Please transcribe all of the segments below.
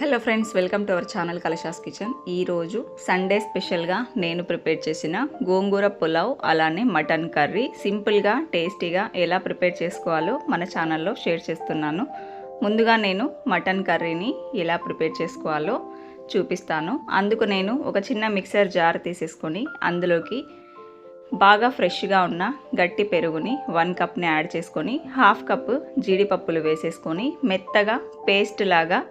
Hello friends welcome to our channel Kalasha's kitchen ఈరోజు Sunday స్పెషల్గా నేను ప్రిపేర్ చేసిన గోంగూర పులావ్ అలానే మటన్ కర్రీ సింపుల్గా టేస్టీగా ఎలా ప్రిపేర్ చేసుకోవాలో మన ఛానల్లో షేర్ చేస్తున్నాను. ముందుగా నేను మటన్ కర్రీని ఎలా ప్రిపేర్ చేసుకోవాలో చూపిస్తాను. అందుకు నేను ఒక చిన్న మిక్సర్ జార్ తీసేసుకొని అందులోకి బాగా ఫ్రెష్గా ఉన్న గట్టి పెరుగుని వన్ కప్ని యాడ్ చేసుకొని హాఫ్ కప్ జీడిపప్పులు వేసేసుకొని మెత్తగా పేస్ట్ లాగా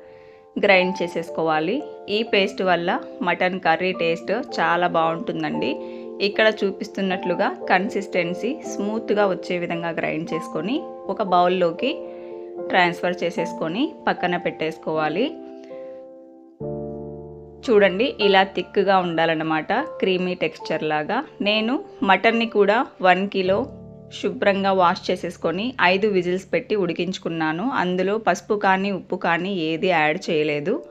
గ్రైండ్ చేసేసుకోవాలి. ఈ పేస్ట్ వల్ల మటన్ కర్రీ టేస్ట్ చాలా బాగుంటుందండి. ఇక్కడ చూపిస్తున్నట్లుగా కన్సిస్టెన్సీ స్మూత్గా వచ్చే విధంగా గ్రైండ్ చేసుకొని ఒక బౌల్లోకి ట్రాన్స్ఫర్ చేసేసుకొని పక్కన పెట్టేసుకోవాలి. చూడండి ఇలా థిక్గా ఉండాలన్నమాట క్రీమీ టెక్స్చర్ లాగా. నేను మటన్ని కూడా వన్ కిలో శుభ్రంగా వాష్ చేసేసుకొని ఐదు విజిల్స్ పెట్టి ఉడికించుకున్నాను. అందులో పసుపు కానీ ఉప్పు కానీ ఏది యాడ్ చేయలేదు.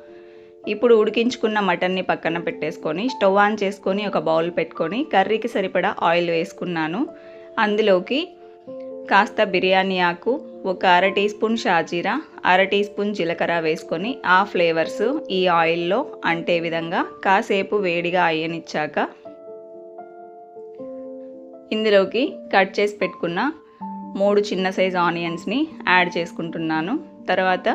ఇప్పుడు ఉడికించుకున్న మటన్ని పక్కన పెట్టేసుకొని స్టవ్ ఆన్ చేసుకొని ఒక బౌల్ పెట్టుకొని కర్రీకి సరిపడా ఆయిల్ వేసుకున్నాను. అందులోకి కాస్త బిర్యానీ ఆకు ఒక అర టీ స్పూన్ షాజీరా అర టీ స్పూన్ జీలకర్ర వేసుకొని ఆ ఫ్లేవర్స్ ఈ ఆయిల్లో అంటే విధంగా కాసేపు వేడిగా అయ్యనిచ్చాక ఇందులోకి కట్ చేసి పెట్టుకున్న మూడు చిన్న సైజ్ ఆనియన్స్ని యాడ్ చేసుకుంటున్నాను. తర్వాత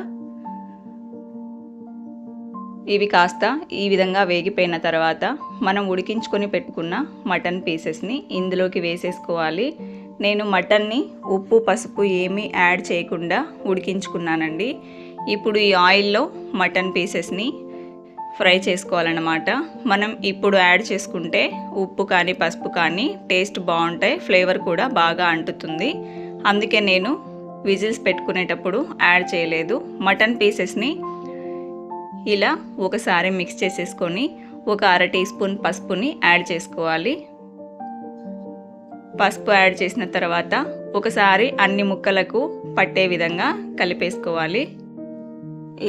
ఇవి కాస్త ఈ విధంగా వేగిపోయిన తర్వాత మనం ఉడికించుకొని పెట్టుకున్న మటన్ పీసెస్ని ఇందులోకి వేసేసుకోవాలి. నేను మటన్ని ఉప్పు పసుపు ఏమీ యాడ్ చేయకుండా ఉడికించుకున్నానండి. ఇప్పుడు ఈ ఆయిల్లో మటన్ పీసెస్ని ఫ్రై చేసుకోవాలన్నమాట. మనం ఇప్పుడు యాడ్ చేసుకుంటే ఉప్పు కానీ పసుపు కానీ టేస్ట్ బాగుంటాయి ఫ్లేవర్ కూడా బాగా అంటుతుంది. అందుకే నేను విజిల్స్ పెట్టుకునేటప్పుడు యాడ్ చేయలేదు. మటన్ పీసెస్ని ఇలా ఒకసారి మిక్స్ చేసేసుకొని ఒక అర టీ స్పూన్ పసుపుని యాడ్ చేసుకోవాలి. పసుపు యాడ్ చేసిన తర్వాత ఒకసారి అన్ని ముక్కలకు పట్టే విధంగా కలిపేసుకోవాలి.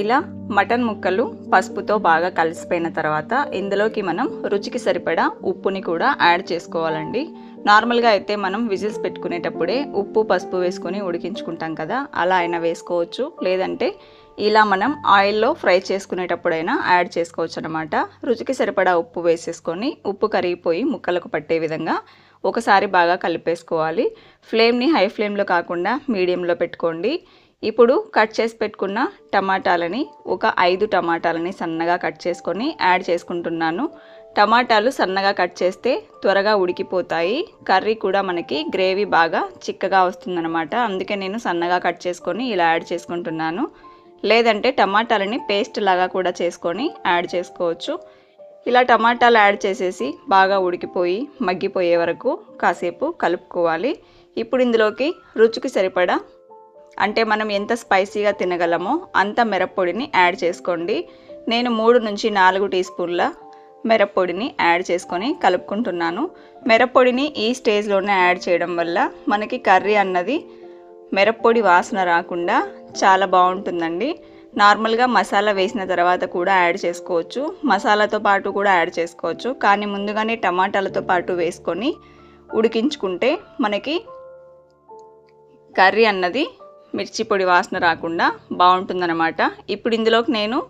ఇలా మటన్ ముక్కలు పసుపుతో బాగా కలిసిపోయిన తర్వాత ఇందులోకి మనం రుచికి సరిపడా ఉప్పుని కూడా యాడ్ చేసుకోవాలండి. నార్మల్గా అయితే మనం విజిల్స్ పెట్టుకునేటప్పుడే ఉప్పు పసుపు వేసుకొని ఉడికించుకుంటాం కదా అలా అయినా వేసుకోవచ్చు. లేదంటే ఇలా మనం ఆయిల్లో ఫ్రై చేసుకునేటప్పుడైనా యాడ్ చేసుకోవచ్చు అనమాట రుచికి సరిపడా ఉప్పు వేసేసుకొని ఉప్పు కరిగిపోయి ముక్కలకు పట్టే విధంగా ఒకసారి బాగా కలిపేసుకోవాలి. ఫ్లేమ్ని హై ఫ్లేమ్లో కాకుండా మీడియంలో పెట్టుకోండి. ఇప్పుడు కట్ చేసి పెట్టుకున్న టమాటాలని ఒక ఐదు టమాటాలని సన్నగా కట్ చేసుకొని యాడ్ చేసుకుంటున్నాను. టమాటాలు సన్నగా కట్ చేస్తే త్వరగా ఉడికిపోతాయి. కర్రీ కూడా మనకి గ్రేవీ బాగా చిక్కగా వస్తుందన్నమాట. అందుకే నేను సన్నగా కట్ చేసుకొని ఇలా యాడ్ చేసుకుంటున్నాను. లేదంటే టమాటాలని పేస్ట్ లాగా కూడా చేసుకొని యాడ్ చేసుకోవచ్చు. ఇలా టమాటాలు యాడ్ చేసేసి బాగా ఉడికిపోయి మగ్గిపోయే వరకు కాసేపు కలుపుకోవాలి. ఇప్పుడు ఇందులోకి రుచికి సరిపడా అంటే మనం ఎంత స్పైసీగా తినగలమో అంత మిరప్పొడిని యాడ్ చేసుకోండి. నేను మూడు నుంచి నాలుగు టీ స్పూన్ల మిరప్పొడిని యాడ్ చేసుకొని కలుపుకుంటున్నాను. మిరప్పొడిని ఈ స్టేజ్లోనే యాడ్ చేయడం వల్ల మనకి కర్రీ అన్నది మిరప్పొడి వాసన రాకుండా చాలా బాగుంటుందండి. నార్మల్గా మసాలా వేసిన తర్వాత కూడా యాడ్ చేసుకోవచ్చు. మసాలాతో పాటు కూడా యాడ్ చేసుకోవచ్చు. కానీ ముందుగానే టమాటాలతో పాటు వేసుకొని ఉడికించుకుంటే మనకి కర్రీ అన్నది మిర్చి పొడి వాసన రాకుండా బాగుంటుందన్నమాట. ఇప్పుడు ఇందులోకి నేను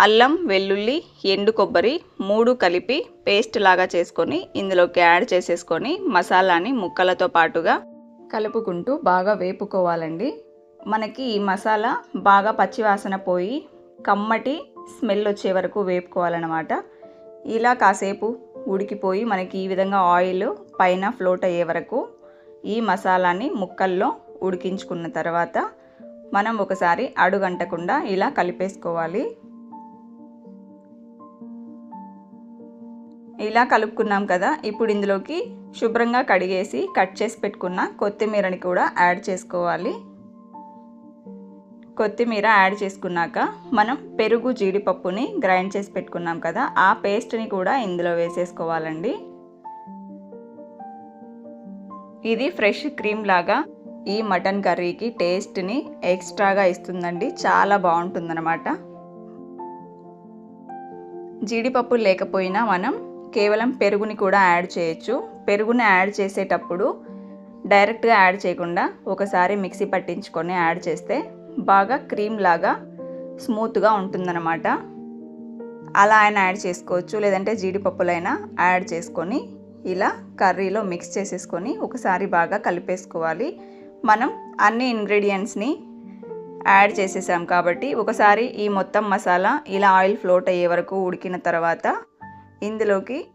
అల్లం వెల్లుల్లి ఎండు కొబ్బరి మూడు కలిపి పేస్ట్ లాగా చేసుకొని ఇందులోకి యాడ్ చేసేసుకొని మసాలాని ముక్కలతో పాటుగా కలుపుకుంటూ బాగా వేపుకోవాలండి. మనకి ఈ మసాలా బాగా పచ్చివాసన పోయి కమ్మటి స్మెల్ వచ్చే వరకు వేపుకోవాలన్నమాట. ఇలా కాసేపు ఉడికిపోయి మనకి ఈ విధంగా ఆయిల్ పైన ఫ్లోట్ అయ్యే వరకు ఈ మసాలాని ముక్కల్లో ఉడికించుకున్న తర్వాత మనం ఒకసారి అడుగంటకుండా ఇలా కలిపేసుకోవాలి. ఇలా కలుపుకున్నాం కదా ఇప్పుడు ఇందులోకి శుభ్రంగా కడిగేసి కట్ చేసి పెట్టుకున్న కొత్తిమీరని కూడా యాడ్ చేసుకోవాలి. కొత్తిమీర యాడ్ చేసుకున్నాక మనం పెరుగు జీడిపప్పుని గ్రైండ్ చేసి పెట్టుకున్నాం కదా ఆ పేస్ట్ని కూడా ఇందులో వేసేసుకోవాలండి. ఇది ఫ్రెష్ క్రీమ్ లాగా ఈ మటన్ కర్రీకి టేస్ట్ని ఎక్స్ట్రాగా ఇస్తుందండి చాలా బాగుంటుందన్నమాట. జీడిపప్పు లేకపోయినా మనం కేవలం పెరుగుని కూడా యాడ్ చేయొచ్చు. పెరుగుని యాడ్ చేసేటప్పుడు డైరెక్ట్గా యాడ్ చేయకుండా ఒకసారి మిక్సీ పట్టించుకొని యాడ్ చేస్తే బాగా క్రీమ్ లాగా స్మూత్గా ఉంటుందన్నమాట. అలా అయినా యాడ్ చేసుకోవచ్చు. లేదంటే జీడిపప్పులైనా యాడ్ చేసుకొని ఇలా కర్రీలో మిక్స్ చేసేసుకొని ఒకసారి బాగా కలిపేసుకోవాలి. మనం అన్ని ఇంగ్రీడియంట్స్ని యాడ్ చేసేసాం కాబట్టి ఒకసారి ఈ మొత్తం మసాలా ఇలా ఆయిల్ ఫ్లోట్ అయ్యే వరకు ఉడికిన తర్వాత ఇందులోకి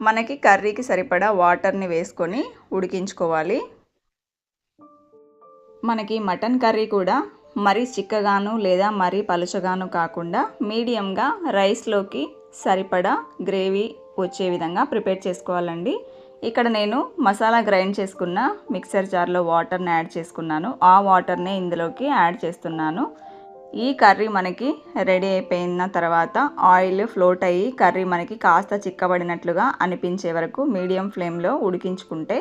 మనకి కర్రీకి సరిపడా వాటర్ని వేసుకొని ఉడికించుకోవాలి. మనకి మటన్ కర్రీ కూడా మరీ చిక్కగాను లేదా మరీ పలుచగాను కాకుండా మీడియంగా రైస్లోకి సరిపడా గ్రేవీ వచ్చే విధంగా ప్రిపేర్ చేసుకోవాలండి. ఇక్కడ నేను మసాలా గ్రైండ్ చేసుకున్న మిక్సర్ జార్లో వాటర్ని యాడ్ చేసుకున్నాను. ఆ వాటర్ని ఇందులోకి యాడ్ చేస్తున్నాను. ఈ కర్రీ మనకి రెడీ అయిపోయిన తర్వాత ఆయిల్ ఫ్లోట్ అయ్యి కర్రీ మనకి కాస్త చిక్కబడినట్లుగా అనిపించే వరకు మీడియం ఫ్లేమ్లో ఉడికించుకుంటే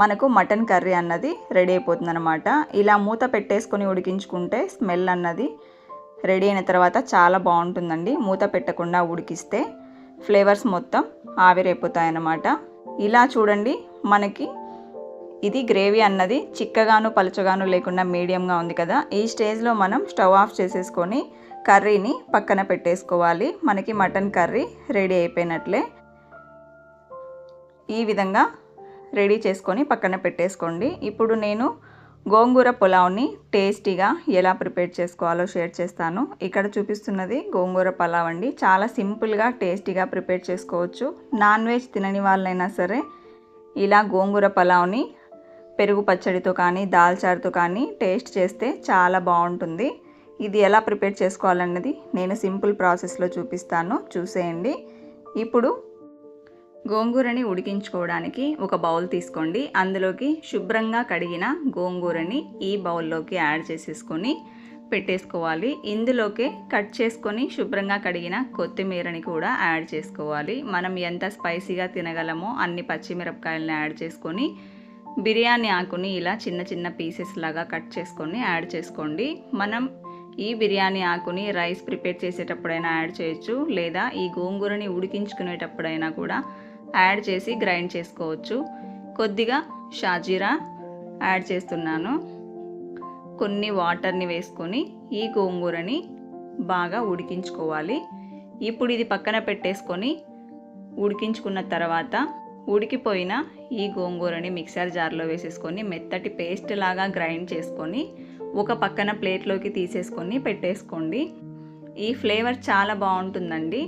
మనకు మటన్ కర్రీ అన్నది రెడీ అయిపోతుంది అనమాట ఇలా మూత పెట్టేసుకొని ఉడికించుకుంటే స్మెల్ అన్నది రెడీ అయిన తర్వాత చాలా బాగుంటుందండి. మూత పెట్టకుండా ఉడికిస్తే ఫ్లేవర్స్ మొత్తం ఆవిరైపోతాయన్నమాట. ఇలా చూడండి మనకి ఇది గ్రేవీ అన్నది చిక్కగాను పలుచగాను లేకుండా మీడియంగా ఉంది కదా. ఈ స్టేజ్లో మనం స్టవ్ ఆఫ్ చేసేసుకొని కర్రీని పక్కన పెట్టేసుకోవాలి. మనకి మటన్ కర్రీ రెడీ అయిపోయినట్లే. ఈ విధంగా రెడీ చేసుకొని పక్కన పెట్టేసుకోండి. ఇప్పుడు నేను గోంగూర పులావ్ని టేస్టీగా ఎలా ప్రిపేర్ చేసుకోవాలో షేర్ చేస్తాను. ఇక్కడ చూపిస్తున్నది గోంగూర పులావ్ అండి. చాలా సింపుల్గా టేస్టీగా ప్రిపేర్ చేసుకోవచ్చు. నాన్ వెజ్ తినని వాళ్ళైనా సరే ఇలా గోంగూర పులావ్ని పెరుగు పచ్చడితో కానీ దాల్చారుతో కానీ టేస్ట్ చేస్తే చాలా బాగుంటుంది. ఇది ఎలా ప్రిపేర్ చేసుకోవాలన్నది నేను సింపుల్ ప్రాసెస్లో చూపిస్తాను. చూసేయండి. ఇప్పుడు గోంగూరని ఉడికించుకోవడానికి ఒక బౌల్ తీసుకోండి. అందులోకి శుభ్రంగా కడిగిన గోంగూరని ఈ బౌల్లోకి యాడ్ చేసేసుకొని పెట్టేసుకోవాలి. ఇందులోకి కట్ చేసుకొని శుభ్రంగా కడిగిన కొత్తిమీరని కూడా యాడ్ చేసుకోవాలి. మనం ఎంత స్పైసీగా తినగలమో అన్ని పచ్చిమిరపకాయలని యాడ్ చేసుకొని బిర్యానీ ఆకుని ఇలా చిన్న చిన్న పీసెస్ లాగా కట్ చేసుకొని యాడ్ చేసుకోండి. మనం ఈ బిర్యానీ ఆకుని రైస్ ప్రిపేర్ చేసేటప్పుడైనా యాడ్ చేయొచ్చు లేదా ఈ గోంగూరని ఉడికించుకునేటప్పుడైనా కూడా యాడ్ చేసి గ్రైండ్ చేసుకోవచ్చు. కొద్దిగా షాజీరా యాడ్ చేస్తున్నాను. కొన్ని వాటర్ని వేసుకొని ఈ గోంగూరని బాగా ఉడికించుకోవాలి. ఇప్పుడు ఇది పక్కన పెట్టేసుకొని ఉడికించుకున్న తర్వాత ఉడికిపోయిన ఈ గోంగూరని మిక్సర్ జార్లో వేసేసుకొని మెత్తటి పేస్ట్ లాగా గ్రైండ్ చేసుకొని ఒక పక్కన ప్లేట్లోకి తీసేసుకొని పెట్టేసుకోండి. ఈ ఫ్లేవర్ చాలా బాగుంటుందండి.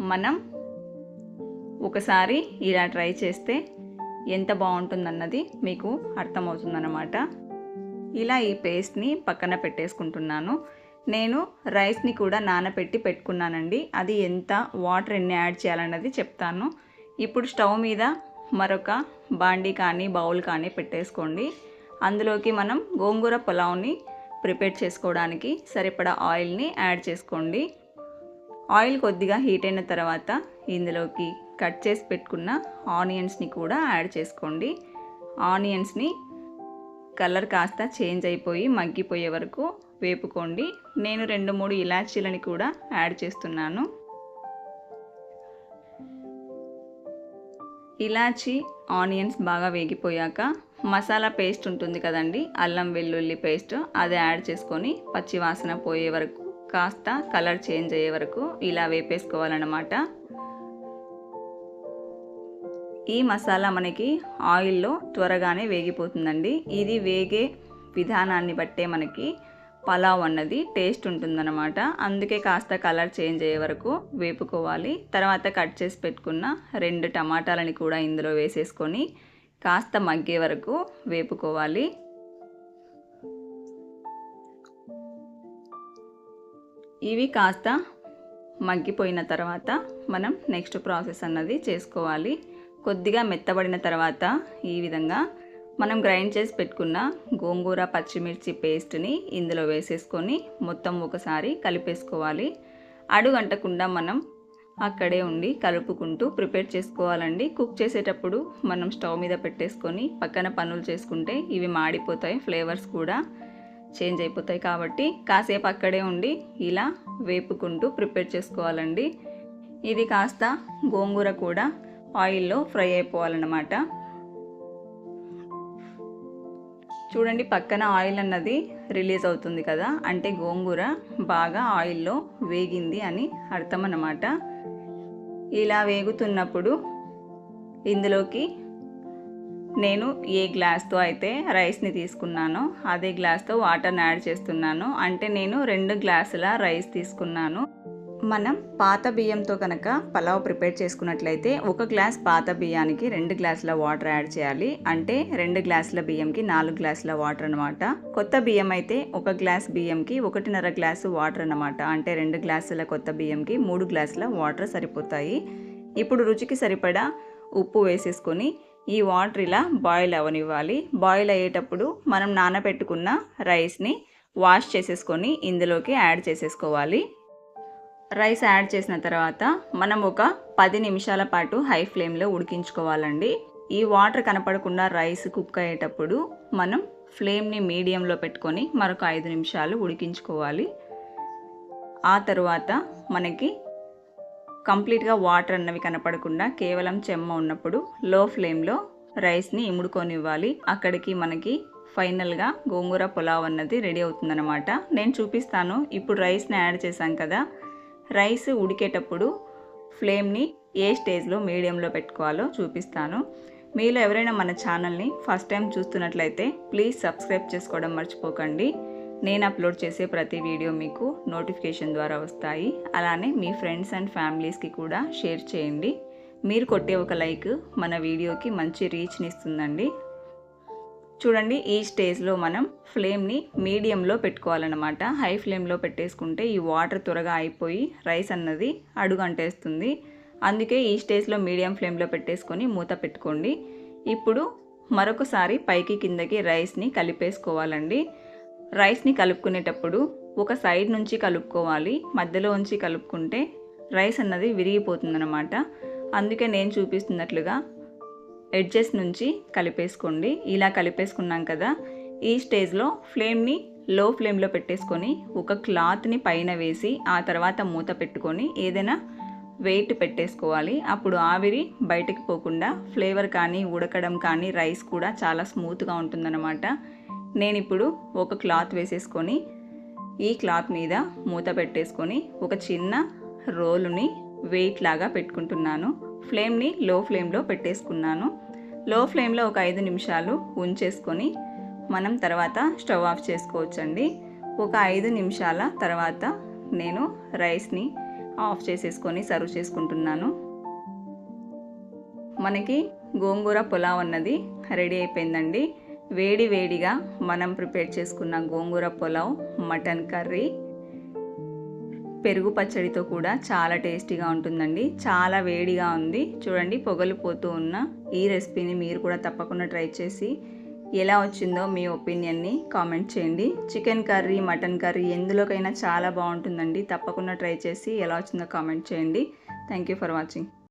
మనం ఒకసారి ఇలా ట్రై చేస్తే ఎంత బాగుంటుందన్నది మీకు అర్థమవుతుందన్నమాట. ఇలా ఈ పేస్ట్ని పక్కన పెట్టేసుకుంటున్నాను. నేను రైస్ని కూడా నానబెట్టి పెట్టుకున్నానండి. అది ఎంత వాటర్ ఎన్ని యాడ్ చేయాలన్నది చెప్తాను. ఇప్పుడు స్టవ్ మీద మరొక బాండీ కానీ బౌల్ కానీ పెట్టేసుకోండి. అందులోకి మనం గోంగూర పులావ్ని ప్రిపేర్ చేసుకోవడానికి సరిపడా ఆయిల్ని యాడ్ చేసుకోండి. ఆయిల్ కొద్దిగా హీట్ అయిన తర్వాత ఇందులోకి కట్ చేసి పెట్టుకున్న ఆనియన్స్ని కూడా యాడ్ చేసుకోండి. ఆనియన్స్ని కలర్ కాస్త చేంజ్ అయిపోయి మగ్గిపోయే వరకు వేపుకోండి. నేను రెండు మూడు ఇలాచీలని కూడా యాడ్ చేస్తున్నాను. ఇలాచి ఆనియన్స్ బాగా వేగిపోయాక మసాలా పేస్ట్ ఉంటుంది కదండి అల్లం వెల్లుల్లి పేస్ట్ అది యాడ్ చేసుకొని పచ్చి వాసన పోయే వరకు కాస్త కలర్ చేంజ్ అయ్యే వరకు ఇలా వేపేసుకోవాలన్నమాట. ఈ మసాలా మనకి ఆయిల్లో త్వరగానే వేగిపోతుందండి. ఇది వేగే విధానాన్ని బట్టే మనకి పలావ్ అన్నది టేస్ట్ ఉంటుందన్నమాట. అందుకే కాస్త కలర్ చేంజ్ అయ్యే వరకు వేపుకోవాలి. తర్వాత కట్ చేసి పెట్టుకున్న రెండు టమాటాలని కూడా ఇందులో వేసేసుకొని కాస్త మగ్గే వరకు వేపుకోవాలి. ఇవి కాస్త మగ్గిపోయిన తర్వాత మనం నెక్స్ట్ ప్రాసెస్ అన్నది చేసుకోవాలి. కొద్దిగా మెత్తబడిన తర్వాత ఈ విధంగా మనం గ్రైండ్ చేసి పెట్టుకున్న గోంగూర పచ్చిమిర్చి పేస్ట్ని ఇందులో వేసేసుకొని మొత్తం ఒకసారి కలిపేసుకోవాలి. అడుగంటకుండా మనం అక్కడే ఉండి కలుపుకుంటూ ప్రిపేర్ చేసుకోవాలండి. కుక్ చేసేటప్పుడు మనం స్టవ్ మీద పెట్టేసుకొని పక్కన పనులు చేసుకుంటే ఇవి మాడిపోతాయి ఫ్లేవర్స్ కూడా చేంజ్ అయిపోతాయి కాబట్టి కాసేపు అక్కడే ఉండి ఇలా వేపుకుంటూ ప్రిపేర్ చేసుకోవాలండి. ఇది కాస్త గోంగూర కూడా ఆయిల్లో ఫ్రై అయిపోవాలన్నమాట. చూడండి పక్కన ఆయిల్ అన్నది రిలీజ్ అవుతుంది కదా అంటే గోంగూర బాగా ఆయిల్లో వేగింది అని అర్థం అన్నమాట ఇలా వేగుతున్నప్పుడు ఇందులోకి నేను ఏ గ్లాస్తో అయితే రైస్ని తీసుకున్నానో అదే గ్లాస్తో వాటర్ని యాడ్ చేస్తున్నాను. అంటే నేను రెండు గ్లాసుల రైస్ తీసుకున్నాను. మనం పాత బియ్యంతో కనుక పలావ్ ప్రిపేర్ చేసుకున్నట్లయితే ఒక గ్లాస్ పాత బియ్యానికి రెండు గ్లాసుల వాటర్ యాడ్ చేయాలి. అంటే రెండు గ్లాసుల బియ్యంకి నాలుగు గ్లాసుల వాటర్ అనమాట కొత్త బియ్యం అయితే ఒక గ్లాస్ బియ్యంకి ఒకటిన్నర గ్లాసు వాటర్ అనమాట అంటే రెండు గ్లాసుల కొత్త బియ్యంకి మూడు గ్లాసుల వాటర్ సరిపోతాయి. ఇప్పుడు రుచికి సరిపడా ఉప్పు వేసేసుకొని ఈ వాటర్ ఇలా బాయిల్ అవనివ్వాలి. బాయిల్ అయ్యేటప్పుడు మనం నానబెట్టుకున్న రైస్ని వాష్ చేసేసుకొని ఇందులోకి యాడ్ చేసేసుకోవాలి. రైస్ యాడ్ చేసిన తర్వాత మనం ఒక పది నిమిషాల పాటు హై ఫ్లేమ్లో ఉడికించుకోవాలండి. ఈ వాటర్ కనపడకుండా రైస్ కుక్ అయ్యేటప్పుడు మనం ఫ్లేమ్ని మీడియంలో పెట్టుకొని మరొక ఐదు నిమిషాలు ఉడికించుకోవాలి. ఆ తరువాత మనకి కంప్లీట్గా వాటర్ అన్నవి కనపడకుండా కేవలం చెమ్మ ఉన్నప్పుడు లో ఫ్లేమ్లో రైస్ని ఇముడుకొనివ్వాలి. అక్కడికి మనకి ఫైనల్గా గోంగూర పులావ్ అన్నది రెడీ అవుతుందన్నమాట. నేను చూపిస్తాను. ఇప్పుడు రైస్ని యాడ్ చేశాం కదా. రైస్ ఉడికేటప్పుడు ఫ్లేమ్ని ఏ స్టేజ్లో మీడియంలో పెట్టుకోవాలో చూపిస్తాను. మీలో ఎవరైనా మన ఛానల్ని ఫస్ట్ టైం చూస్తున్నట్లయితే ప్లీజ్ సబ్స్క్రైబ్ చేసుకోవడం మర్చిపోకండి. నేను అప్లోడ్ చేసే ప్రతి వీడియో మీకు నోటిఫికేషన్ ద్వారా వస్తాయి. అలానే మీ ఫ్రెండ్స్ అండ్ ఫ్యామిలీస్కి కూడా షేర్ చేయండి. మీరు కొట్టే ఒక లైక్ మన వీడియోకి మంచి రీచ్ని ఇస్తుందండి. చూడండి ఈ స్టేజ్లో మనం ఫ్లేమ్ని మీడియంలో పెట్టుకోవాలన్నమాట. హై ఫ్లేమ్లో పెట్టేసుకుంటే ఈ వాటర్ త్వరగా అయిపోయి రైస్ అన్నది అడుగంటేస్తుంది. అందుకే ఈ స్టేజ్లో మీడియం ఫ్లేమ్లో పెట్టేసుకొని మూత పెట్టుకోండి. ఇప్పుడు మరొకసారి పైకి కిందకి రైస్ని కలిపేసుకోవాలండి. రైస్ని కలుపుకునేటప్పుడు ఒక సైడ్ నుంచి కలుపుకోవాలి మధ్యలో ఉంచి కలుపుకుంటే రైస్ అన్నది విరిగిపోతుందన్నమాట. అందుకే నేను చూపిస్తున్నట్లుగా ఎడ్జెస్ నుంచి కలిపేసుకోండి. ఇలా కలిపేసుకున్నాం కదా ఈ స్టేజ్లో ఫ్లేమ్ని లో ఫ్లేమ్లో పెట్టేసుకొని ఒక క్లాత్ని పైన వేసి ఆ తర్వాత మూత పెట్టుకొని ఏదైనా వెయిట్ పెట్టేసుకోవాలి. అప్పుడు ఆవిరి బయటకు పోకుండా ఫ్లేవర్ కానీ ఉడకడం కానీ రైస్ కూడా చాలా స్మూత్గా ఉంటుందన్నమాట. నేను ఇప్పుడు ఒక క్లాత్ వేసేసుకొని ఈ క్లాత్ మీద మూత పెట్టేసుకొని ఒక చిన్న రోలుని వెయిట్ లాగా పెట్టుకుంటున్నాను. ఫ్లేమ్ని లో ఫ్లేమ్లో పెట్టేసుకున్నాను. లో ఫ్లేమ్లో ఒక ఐదు నిమిషాలు ఉంచేసుకొని మనం తర్వాత స్టవ్ ఆఫ్ చేసుకోవచ్చండి. ఒక ఐదు నిమిషాల తర్వాత నేను రైస్ని ఆఫ్ చేసేసుకొని సర్వ్ చేసుకుంటున్నాను. మనకి గోంగూర పులావ్ అన్నది రెడీ అయిపోయిందండి. వేడి వేడిగా మనం ప్రిపేర్ చేసుకున్న గోంగూర పులావ్ మటన్ కర్రీ పెరుగు పచ్చడితో కూడా చాలా టేస్టీగా ఉంటుందండి. చాలా వేడిగా ఉంది. చూడండి పొగలు పోతూ ఉన్న ఈ రెసిపీని మీరు కూడా తప్పకుండా ట్రై చేసి ఎలా వచ్చిందో మీ ఒపీనియన్ని కామెంట్ చేయండి. చికెన్ కర్రీ మటన్ కర్రీ ఎందులోకైనా చాలా బాగుంటుందండి. తప్పకుండా ట్రై చేసి ఎలా వచ్చిందో కామెంట్ చేయండి. Thank you for watching.